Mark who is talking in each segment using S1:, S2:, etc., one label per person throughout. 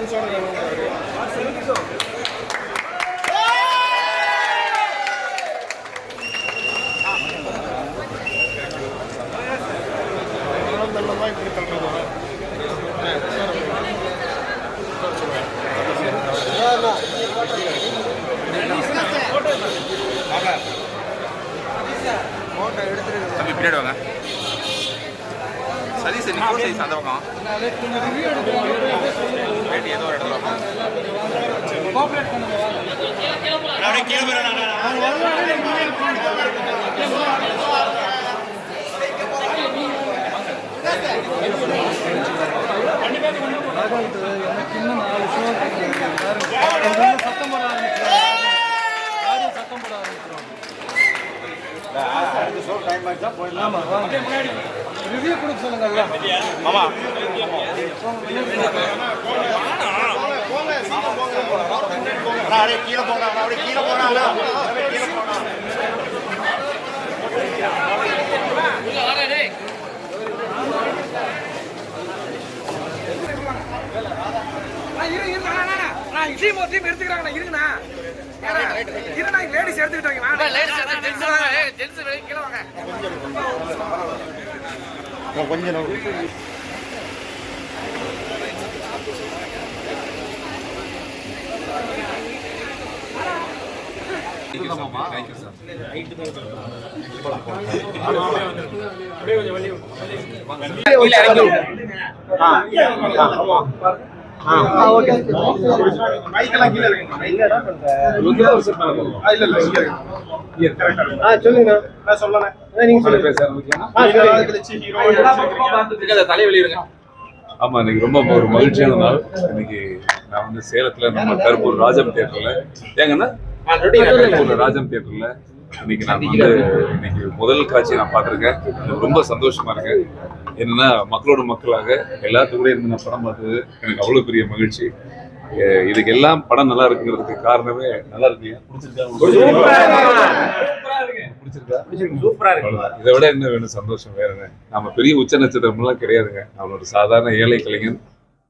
S1: ஆடியன்ஸோட வேணும் இப்படி தள்ளுறது
S2: பின்னாடி வாங்க. சதீஷ் நீ ஃபோன் சைஸ் அந்த பக்கம் வேட்டி ஏதோ ஒரு இடத்துல. அப்படியே கீழே
S3: எனக்கு இன்னும் நாலு ஷோ சத்தம் போட யாரும் சத்தம் போட வாங்க ரிவ்யூ கொடுக்க சொல்லுங்கல்ல
S2: மாமா கீழே போங்க அப்படியே கீழே போறாங்க கீழே போறாங்க
S4: இரு இரு அண்ணா, நான் இட்லி ஒரு எடுத்துக்கிறாங்கண்ணா இருங்கண்ணா இருந்தா லேடிஸ் எடுத்துக்கிட்டாங்க வாங்க லேடிஸ் ஜென்ஸ் வாங்க ஜென்ஸ் கீழே வாங்க
S2: கொஞ்சம் தேங்க்யூ சார்
S5: ஆமா இன்னைக்கு ரொம்ப ஒரு மகிழ்ச்சியான நாள். இன்னைக்கு நான் வந்து சேலத்துல நம்ம கருப்பூர் ராஜம் தியேட்டர்ல. ஏங்கன்னா ராஜம் தியேட்டர்ல இன்னைக்கு நான் வந்து இன்னைக்கு முதல் காட்சி நான் பார்த்திருக்கேன். ரொம்ப சந்தோஷமா இருக்கு. என்னன்னா மக்களோட மக்களாக எல்லாத்துக்கும் கூட இருந்து நான் படம் பார்த்தது எனக்கு அவ்வளவு பெரிய மகிழ்ச்சி. இதுக்கு எல்லாம் படம் நல்லா இருக்குங்கிறதுக்கு காரணமே நல்லா இருக்கு. பிடிச்சிருக்கா?
S2: சூப்பரா இருக்கு.
S5: அவ்வளவுதான். இதை விட என்ன வேணும்? சந்தோஷம் வேற என்ன? நம்ம பெரிய உச்ச நட்சத்திரம்லாம் கிடையாதுங்க. நான் ஒரு சாதாரண ஏழை கலைஞன்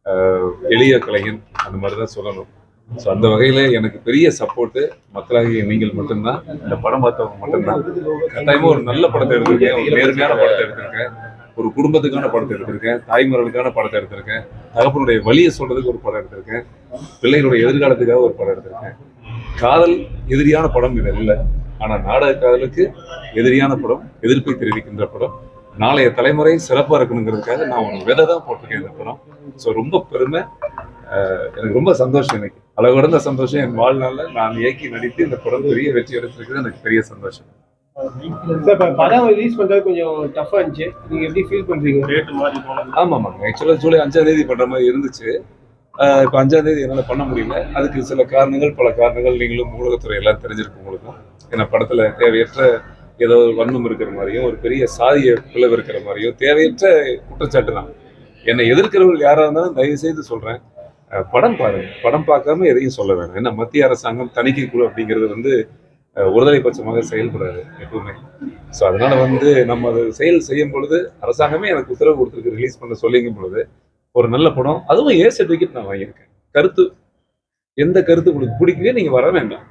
S5: ஆஹ் எளிய கலைஞன் அந்த மாதிரி தான் சொல்லணும். ஸோ அந்த வகையில எனக்கு பெரிய சப்போர்ட்டு மக்களாகிய நீங்கள் மட்டும்தான். இந்த படம் பார்த்தவங்க மட்டும்தான். கட்டாயமா ஒரு நல்ல படத்தை எடுத்திருக்கேன். ஒரு நேர்மையான படத்தை எடுத்திருக்கேன். ஒரு குடும்பத்துக்கான படத்தை எடுத்திருக்கேன் தாய்மார்களுக்கான படத்தை எடுத்திருக்கேன் தகப்பனுடைய வழியை சொல்றதுக்கு ஒரு படம் எடுத்திருக்கேன் பிள்ளைகளுடைய எதிர்காலத்துக்காக ஒரு படம் எடுத்திருக்கேன். காதல் எதிரியான படம் இது இல்லை. ஆனால் நாடக காதலுக்கு எதிரியான படம் எதிர்ப்பை தெரிவிக்கின்ற படம் நாளைய தலைமுறை சிறப்பாக இருக்கணுங்கிறதுக்காக நான் ஒரு விதை தான் போட்டிருக்கேன் இந்த படம். ஸோ ரொம்ப பெருமை. எனக்கு ரொம்ப சந்தோஷம் எனக்கு அளவு கடந்த சந்தோஷம். என் வாழ்நாளில் நான் இயக்கி நடித்து இந்த படம் பெரிய வெற்றி அடைச்சிருக்கிறது எனக்கு பெரிய சந்தோஷம்.
S6: படம் ரிலீஸ் பண்றது கொஞ்சம் டஃபா இருந்துச்சு. நீங்க எப்படி ஃபீல் பண்றீங்க?
S5: ஆமா ஆமாங்க ஆக்சுவலாக ஜூலை அஞ்சாம் தேதி பண்ற மாதிரி இருந்துச்சு. ஆஹ் இப்ப அஞ்சாம் தேதி என்னால பண்ண முடியல. அதுக்கு சில காரணங்கள் பல காரணங்கள் நீங்களும் ஊடகத்துறை எல்லாம் தெரிஞ்சிருக்கும் உங்களுக்கும். ஏன்னா படத்துல தேவையற்ற ஏதோ ஒரு வன்மம் இருக்கிற மாதிரியும் ஒரு பெரிய சாதிய பிளவு இருக்கிற மாதிரியும் தேவையற்ற குற்றச்சாட்டு தான். என்னை எதிர்க்கிறவர்கள் யாரா இருந்தாலும் தயவு செய்து சொல்றேன் படம் பாருங்க. படம் பார்க்காம எதையும் சொல்ல வேணாம். ஏன்னா மத்திய அரசாங்கம் தணிக்கை குழு அப்படிங்கிறது வந்து ஒருதலை பட்சமாக செயல்படாது எப்பவுமே. ஸோ அதனால வந்து நம்ம அது செயல் செய்யும் பொழுது அரசாங்கமே எனக்கு உத்தரவு கொடுத்துருக்கு ரிலீஸ் பண்ண சொல்லிங்கும் பொழுது ஒரு நல்ல படம் அதுவும் ஏ சர்டிஃபிகேட் நான் வாங்கியிருக்கேன். கருத்து எந்த கருத்து உங்களுக்கு பிடிக்கவே நீங்க வர வேண்டாம்.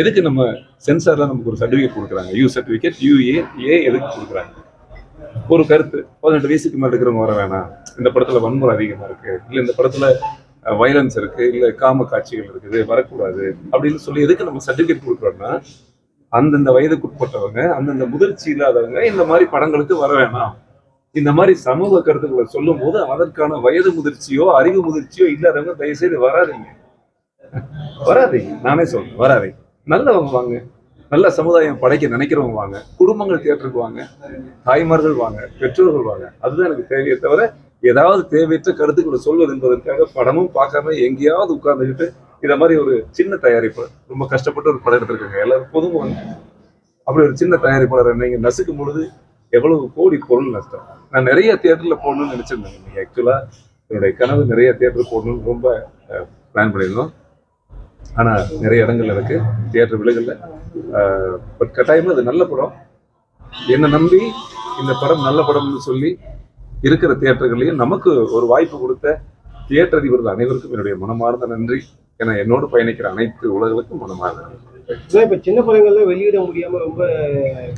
S5: எதுக்கு நம்ம சென்சார்ல நமக்கு ஒரு சர்டிஃபிகேட் கொடுக்குறாங்க? யூ சர்டிஃபிகேட் யூஏ ஏ எதுக்கு கொடுக்குறாங்க? ஒரு கருத்து பதினெட்டு வயசுக்கு மேல இருக்கிறவங்க வர வேணாம். இந்த படத்துல வன்முறை அதிகமா இருக்கு. இல்ல இந்த படத்துல வயலன்ஸ் இருக்கு இல்ல காம காட்சிகள் இருக்குது வரக்கூடாது அப்படின்னு சொல்லி எதுக்கு நம்ம சர்டிஃபிகேட் கொடுக்குறோம்னா அந்தந்த வயதுக்குட்பட்டவங்க அந்தந்த முதிர்ச்சி இல்லாதவங்க இந்த மாதிரி படங்களுக்கு வர வேணாம். இந்த மாதிரி சமூக கருத்துக்களை சொல்லும் போது அதற்கான வயது முதிர்ச்சியோ அறிவு முதிர்ச்சியோ இல்லாதவங்க தயவுசெய்து வராதீங்க. வராதீங்க. நானே சொல்றேன் வராதீங்க. நல்லவங்க வாங்க. நல்ல சமுதாயம் படைக்க நினைக்கிறவங்க வாங்க. குடும்பங்கள் தேட்டருக்கு வாங்க. தாய்மார்கள் வாங்க. பெற்றோர்கள் வாங்க. அதுதான் எனக்கு தேவையே தவிர ஏதாவது தேவையற்ற கருத்துக்களை சொல்வது என்பதற்காக படமும் பார்க்காம எங்கேயாவது உட்கார்ந்துக்கிட்டு இதை மாதிரி ஒரு சின்ன தயாரிப்பு. ரொம்ப கஷ்டப்பட்டு ஒரு படம் எடுத்திருக்காங்க. எல்லாரும் வந்து அப்படி ஒரு சின்ன தயாரிப்பாளர் நீங்கள் நசுக்கும் பொழுது எவ்வளவு கோடி பொருள் நஷ்டம். நான் நிறைய தேட்டரில் போடணும்னு நினச்சிருந்தேன். நீங்கள் ஆக்சுவலாக என்னுடைய கனவு நிறைய தியேட்டர் போடணும்னு ரொம்ப பிளான் பண்ணியிருந்தோம். ஆனால் நிறைய இடங்கள்ல இருக்குது தியேட்டர் விலகல பட் கட்டாயமாக அது நல்ல படம். என்னை நம்பி இந்த படம் நல்ல படம்னு சொல்லி இருக்கிற தியேட்டர்களையும் நமக்கு ஒரு வாய்ப்பு கொடுத்த தியேட்டர் அதிபர்கள் அனைவருக்கும் என்னுடைய மனமார்ந்த நன்றி. என என்னோடு பயணிக்கிற அனைத்து உலகளுக்கும் மனமார்ந்த நன்றி.
S6: இப்ப சின்ன படங்கள்ல வெளியிட முடியாம ரொம்ப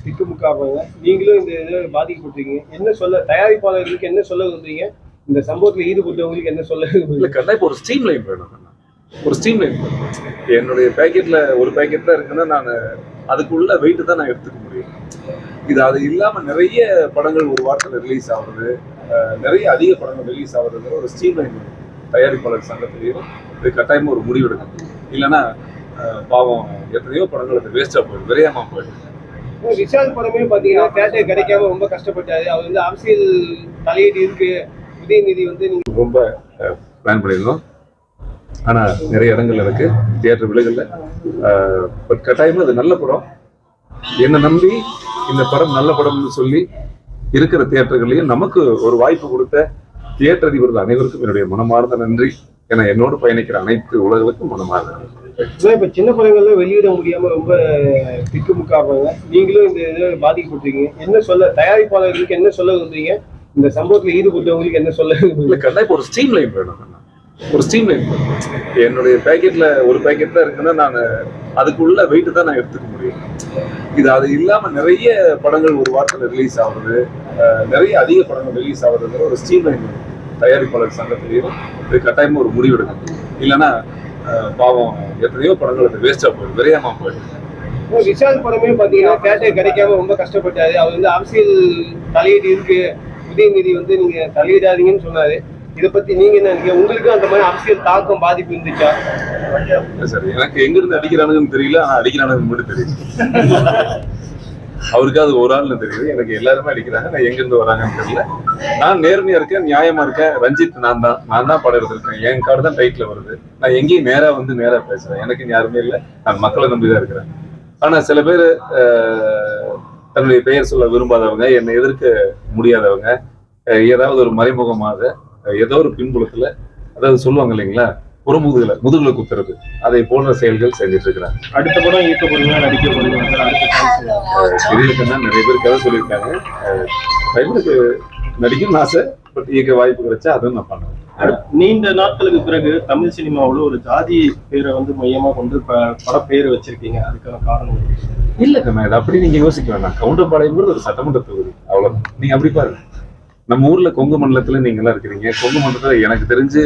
S6: திக்குமுக்காடுறாங்க நீங்களும் இந்த இதில் பாதிக்கப்பட்டிருக்கீங்க. என்ன சொல்ல தயாரிப்பாளர்களுக்கு என்ன சொல்ல விரும்புறீங்க? இந்த சம்பவத்துல ஈடுபட்டவங்களுக்கு என்ன சொல்ல
S5: இல்ல ஒரு ஸ்ட்ரீம் லைன் வேணும். ஒரு ஸ்ட்ரீம் லைன் என்னுடைய பேக்கெட்ல ஒரு பேக்கெட் தான் இருக்குன்னா நான் அதுக்குள்ள வெயிட் தான் நான் எடுத்துக்க முடியும். இது அது இல்லாம நிறைய படங்கள் ஒரு வாரத்தில் ரிலீஸ் ஆகுறது நிறைய அதிக படங்கள் ரிலீஸ் ஆகுறது ஒரு ஸ்ட்ரீம் லைன் வேணும் தயாரிப்பாளர் சங்கத்திலையும் இது கட்டாயமா ஒரு முடிவு எடுக்கணும். இல்லைன்னா பாவம் எத்தனையோ படங்கள் அது வேஸ்டா போயிடும் விரையாம போயிடும்
S6: விஷால் படமே பாத்தீங்கன்னா தேட்டர் கிடைக்காம ரொம்ப கஷ்டப்பட்டாரு. அவர் வந்து அரசியல் தலையீடு இருக்கு. உதயநிதி வந்து நீங்க
S5: ரொம்ப பிளான் பண்ணியிருந்தோம். ஆனா நிறைய இடங்கள் எனக்கு தியேட்டர் விலகல பட் கட்டாயமா அது நல்ல படம். என்னை நம்பி இந்த படம் நல்ல படம்னு சொல்லி இருக்கிற தியேட்டர்களையும் நமக்கு ஒரு வாய்ப்பு கொடுத்த தியேட்டர் அதிபர்கள் அனைவருக்கும் என்னுடைய மனமார்ந்த நன்றி. என என்னோடு பயணிக்கிற அனைத்து உலகளுக்கும் மனமார்ந்த நன்றி.
S6: இப்ப சின்ன படங்கள்ல வெளியிட முடியாம ரொம்ப திக்குமுக்காடுறாங்க நீங்களும் இந்த இதில் பாதிக்கப்பட்டிருக்கீங்க. என்ன சொல்ல தயாரிப்பாளர்களுக்கு என்ன சொல்ல விரும்புறீங்க இந்த சம்பவத்துல ஈடுபட்டவங்களுக்கு என்ன சொல்ல
S5: இப்போ ஒரு ஸ்ட்ரீம் லைன் வேணும். ஒரு ஸ்ட்ரீம் லைன் என்னுடைய பேக்கெட்ல ஒரு பேக்கெட் தான் இருக்குன்னா நான் அதுக்குள்ள வெயிட் தான் நான் எடுத்துக்க முடியும். இது அது இல்லாம நிறைய படங்கள் ஒரு வாரத்தில் ரிலீஸ் ஆகுறது அஹ், நிறைய அதிக படங்கள் ரிலீஸ் ஆகுறது ஒரு ஸ்ட்ரீம் லைன் தயாரிப்பாளர் சங்கத்திலையும் இது கட்டாயமா ஒரு முடிவு எடுக்கணும் இல்லைன்னா பாவம் எத்தனையோ படங்கள் அது வேஸ்டா போயிடும் விரையாம போயிடும்.
S6: விஷால் படமே பாத்தீங்கன்னா தேட்டர் கிடைக்காம ரொம்ப கஷ்டப்பட்டாரு. அவர் வந்து அரசியல் தலையீடு இருக்கு. உதயநிதி வந்து நீங்க தலையிடாதீங்கன்னு சொன்னாரு. இதை பத்தி நீங்க என்ன நினைக்கிறீங்க? உங்களுக்கு அந்த மாதிரி அரசியல் தாக்கம் பாதிப்பு இருந்துச்சா?
S5: சார் எனக்கு எங்க இருந்து அடிக்கிறானுங்கன்னு தெரியல ஆனா அடிக்கிறானுங்க மட்டும் தெரியும் அவருக்கு அது ஒரு ஆள்னு தெரியுது. எனக்கு எல்லாருமே அடிக்கிறாங்க. நான் எங்க இருந்து வராங்கன்னு தெரியல. நான் நேர்மையா இருக்கேன் நியாயமா இருக்கேன். ரஞ்சித் நான் தான். நான் தான் படம் எடுத்திருக்கேன். என் கார்டு தான் டைட்டில் வருது. நான் எங்கேயும் நேரா வந்து நேரா பேசுறேன். எனக்கு யாருமே இல்லை. நான் மக்களை நம்பிதான் இருக்கிறேன். ஆனா சில பேர் தன்னுடைய பெயர் சொல்ல விரும்பாதவங்க என்னை எதிர்க்க முடியாதவங்க ஏதாவது ஒரு மறைமுகமாக ஏதோ ஒரு பின்புலத்துல அதாவது சொல்லுவாங்க இல்லைங்களா புறமுதுகுல முதுகுல குத்துறது. அதை போன்ற செயல்கள் செஞ்சுட்டு இருக்கிறாங்க.
S6: அடுத்த படம் ஈர்க்க போறீங்க நடிக்க போறீங்க
S5: தெரியலக்கன்னா நிறைய பேர் கதை சொல்லியிருக்காங்க. பயப்பருக்கு நடிக்கணும்னு ஆசை பட் இயக்க வாய்ப்பு கிடைச்சா அதுவும் நான் பண்ணுவேன்.
S7: நீண்ட நாட்களுக்கு பிறகு தமிழ் சினிமாவுல ஒரு ஜாதி பேரை வந்து மையமா கொண்டு ப- பட பேர் வச்சிருக்கீங்க. அதுக்கான காரணம்?
S5: இல்ல கண்ணா இது அப்படி நீங்க யோசிக்க வேண்டாம் கவுண்டம்பாளையங்கிறது ஒரு சட்டமன்ற தொகுதி. அவ்வளவுதான். நீங்க அப்படி பாருங்க. நம்ம ஊர்ல கொங்கு மண்டலத்துல நீங்க எல்லாம் இருக்கிறீங்க. கொங்கு மண்டலத்துல எனக்கு தெரிஞ்சு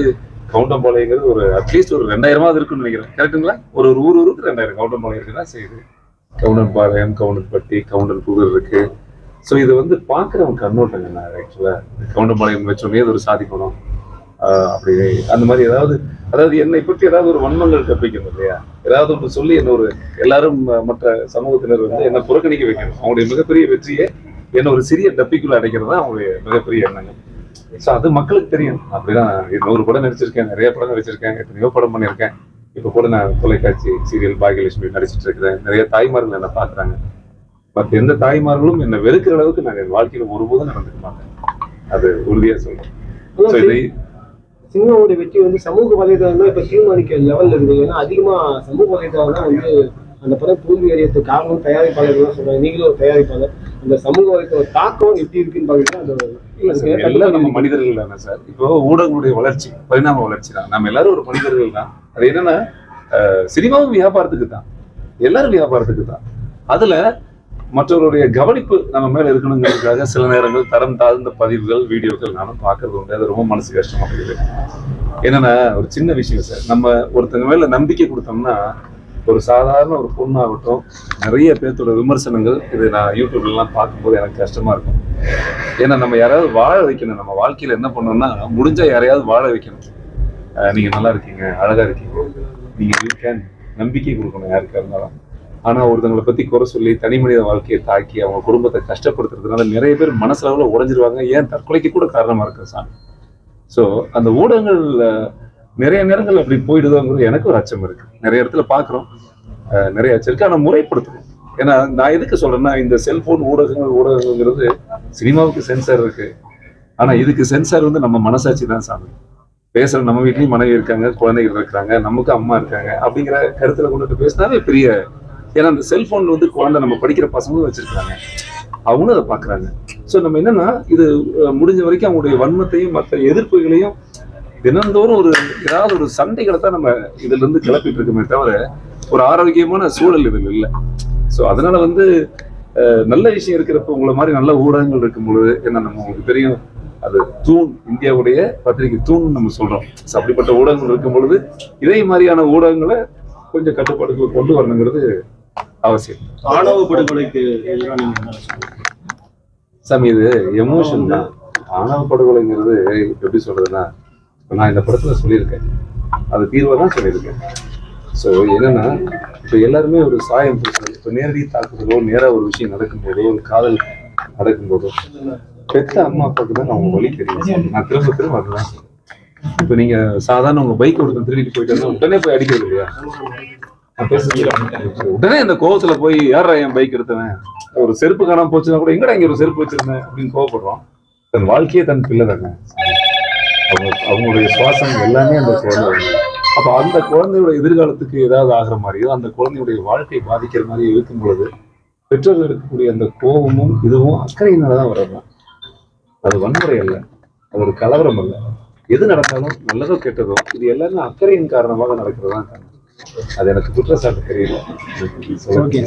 S5: கவுண்டம்பாளையங்கிறது ஒரு அட்லீஸ்ட் ஒரு ரெண்டாயிரமாவது இருக்குன்னு நினைக்கிறேன். கரெக்டுங்களா ஒரு ஒரு ஊர் ஊருக்கு ரெண்டாயிரம். கவுண்டம்பாளையம் இருக்குதான் செய்யுது கவுண்டன்பாளையம் கவுண்டன்பட்டி கவுண்டன் புதூர் இருக்கு. ஸோ இது வந்து பார்க்குறவங்க கண்ணோட்டங்க நான் ஆக்சுவலாக கவுண்டம்பாளையம் வச்சோடனே அது ஒரு சாதி ஆஹ் அப்படி அந்த மாதிரி ஏதாவது அதாவது என்னை பற்றி ஏதாவது ஒரு வன்மங்கள் கற்பிக்கணும் இல்லையா? ஏதாவது ஒன்று சொல்லி என்ன ஒரு எல்லாரும் மற்ற சமூகத்தினர் வந்து என்ன புறக்கணிக்க வைக்கணும். அவங்களுடைய மிகப்பெரிய வெற்றியை என்ன ஒரு சிறிய டப்பிக்குள்ள அடைக்கிறது தான் அவங்களுடைய மிகப்பெரிய எண்ணங்கள். ஸோ அது மக்களுக்கு தெரியும். அப்படிதான் நூறு படம் நடிச்சிருக்கேன் நிறைய படம் நடிச்சிருக்கேன் எத்தனையோ படம் பண்ணியிருக்கேன். இப்போ கூட நான் தொலைக்காட்சி சீரியல் பாகியலட்சுமி நடிச்சிட்டு இருக்கிறேன். நிறைய தாய்மார்கள் என்ன பார்க்குறாங்க. மற்ற எந்த தாய்மார்களும் என்னை வெறுக்கிற அளவுக்கு நான் என் வாழ்க்கையில ஒருபோதும் நடந்துக்க மாட்டேன். அது உறுதியா சொல்றேன். ஸோ இதை
S6: சினிமாவோட வெற்றி வந்து சமூக வலைதளம் தான் இப்ப தீர்மானிக்க லெவல்ல இருக்குது. ஏன்னா அதிகமா சமூக வலைதளம் தான் வந்து அந்த படம் தோல்வி அடையறதுக்கு காரணம் தயாரிப்பாளர்கள் தான் சொல்றாங்க. நீங்களும் ஒரு தயாரிப்பாளர். அந்த சமூக வலைதள தாக்கம் எப்படி இருக்குன்னு பாத்தீங்கன்னா
S5: நம்ம மனிதர்கள் தானே சார். இப்போ ஊடகங்களுடைய வளர்ச்சி பரிணாம வளர்ச்சி தான். நம்ம எல்லாரும் ஒரு மனிதர்கள் தான். அது என்னன்னா சினிமாவும் வியாபாரத்துக்கு தான். எல்லாரும் வியாபாரத்துக்கு தான். அதுல மற்றவருடைய கவனிப்பு நம்ம மேல இருக்கணுங்கிறதுக்காக சில நேரங்கள் தரம் தாழ்ந்த பதிவுகள் வீடியோக்கள் நானும் பார்க்கறது உண்டு. அது ரொம்ப மனசு கஷ்டமா இருக்குது என்னன்னா ஒரு சின்ன விஷயம் சார். நம்ம ஒருத்தங்க மேல நம்பிக்கை கொடுத்தோம்னா ஒரு சாதாரண ஒரு பொண்ணாகட்டும் நிறைய பேர்த்தோட விமர்சனங்கள் இது நான் யூடியூப்லலாம் பார்க்கும்போது எனக்கு கஷ்டமாக இருக்கும். ஏன்னா நம்ம யாராவது வாழ வைக்கணும். நம்ம வாழ்க்கையில் என்ன பண்ணோம்னா முடிஞ்சால் யாரையாவது வாழ வைக்கணும். நீங்கள் நல்லா இருக்கீங்க அழகாக இருக்கீங்க. நீங்கள் யூ கேன் நம்பிக்கை கொடுக்கணும் யாருக்கா இருந்தாலும். ஆனால் ஒருத்தங்களை பற்றி குறை சொல்லி தனி மனித வாழ்க்கையை தாக்கி அவங்க குடும்பத்தை கஷ்டப்படுத்துறதுனால நிறைய பேர் மனசளவில் உடஞ்சிருவாங்க. ஏன் தற்கொலைக்கு கூட காரணமாக இருக்கு சாமி. ஸோ அந்த ஊடகங்கள் நிறைய நேரங்கள் அப்படி போயிடுதோங்கிறது எனக்கு ஒரு அச்சம் இருக்கு. நிறைய இடத்துல பாக்குறோம் அஹ், நிறைய அச்சம் இருக்கு. ஆனா முறைப்படுத்தணும் ஏன்னா நான் எதுக்கு சொல்றேன்னா இந்த செல்போன் ஊடகங்கள் ஊடகங்கிறது சினிமாவுக்கு சென்சார் இருக்கு. ஆனா இதுக்கு சென்சார் வந்து நம்ம மனசாட்சி தான் சாமி. பேசுற நம்ம வீட்லயும் மனைவி இருக்காங்க குழந்தைகள் இருக்காங்க நமக்கு அம்மா இருக்காங்க அப்படிங்கிற கருத்துல கொண்டுட்டு பேசினாவே பெரிய ஏன்னா அந்த செல்போன் வந்து குழந்தை நம்ம படிக்கிற பசங்களும் வச்சிருக்காங்க அவங்களும் அதை பாக்குறாங்க ஸோ நம்ம என்னன்னா இது முடிஞ்ச வரைக்கும் அவங்களுடைய வன்மத்தையும் மற்ற எதிர்ப்புகளையும் தினந்தோறும் ஒரு ஏதாவது ஒரு சண்டைகளை தான் நம்ம இதுல இருந்து கிளப்பிட்டு இருக்கோமே தவிர ஒரு ஆரோக்கியமான சூழல் இதில் இல்லை. ஸோ அதனால வந்து நல்ல விஷயம் இருக்கிறப்ப உங்களை மாதிரி நல்ல ஊடகங்கள் இருக்கும் பொழுது என்ன நம்ம உங்களுக்கு தெரியும்? அது தூண் இந்தியாவுடைய பத்திரிகை தூண் நம்ம சொல்றோம். அப்படிப்பட்ட ஊடகங்கள் இருக்கும் பொழுது இதே மாதிரியான ஊடகங்களை கொஞ்சம் கட்டுப்பாடுகள் கொண்டு வரணுங்கிறது அவசியம்.
S7: ஆணவ படுகொலைக்கு?
S5: சாமி இது எமோஷன் தான். ஆணவ படுகொலைங்கிறது எப்படி சொல்றதுன்னா இப்ப நான் இந்த படத்துல சொல்லியிருக்கேன். அது தீர்வை தான் சொல்லியிருக்கேன். ஸோ என்னன்னா இப்போ எல்லாருமே ஒரு சாயம் பூசுறது இப்போ நேரடி தாக்குதலோ நேராக ஒரு விஷயம் நடக்கும்போதோ ஒரு காதல் நடக்கும்போதோ பெத்த அம்மா அப்பாவுக்கு தான் அவங்க வழி தெரியும். நான் திரும்ப திரும்ப அதுதான் இப்போ நீங்க சாதாரண உங்க பைக் ஒருத்தன் திருடிட்டு போயிட்டு உடனே போய் அடிக்கிறது இல்லையா? நான் உடனே அந்த கோவத்துல போய் யாரா என் பைக் எடுத்தவன்? ஒரு செருப்பு காணாம போச்சுன்னா கூட எங்கடா இங்க ஒரு செருப்பு வச்சிருந்தேன்? அப்படின்னு கோவப்படுறோம் தன் வாழ்க்கையே தன் பிள்ளை தானே. அவங்க அவங்களுடைய சுவாசம் எல்லாமே அந்த குழந்தை தானே. அப்ப அந்த குழந்தையோட எதிர்காலத்துக்கு ஏதாவது ஆகிற மாதிரியோ அந்த குழந்தையுடைய வாழ்க்கை பாதிக்கிற மாதிரியோ இருக்கும் பொழுது பெற்றோர்கள் இருக்கக்கூடிய அந்த கோபமும் இதுவும் அக்கறையினாலதான் வர்றதுதான். அது வன்முறை அல்ல. அது ஒரு கலவரம் அல்ல. எது நடந்தாலும் நல்லதோ கெட்டதோ இது எல்லாமே அக்கறையின் காரணமாக நடக்கிறதா காரணம் அது எனக்கு குற்றச்சாட்டு தெரியல.
S6: ஓகே.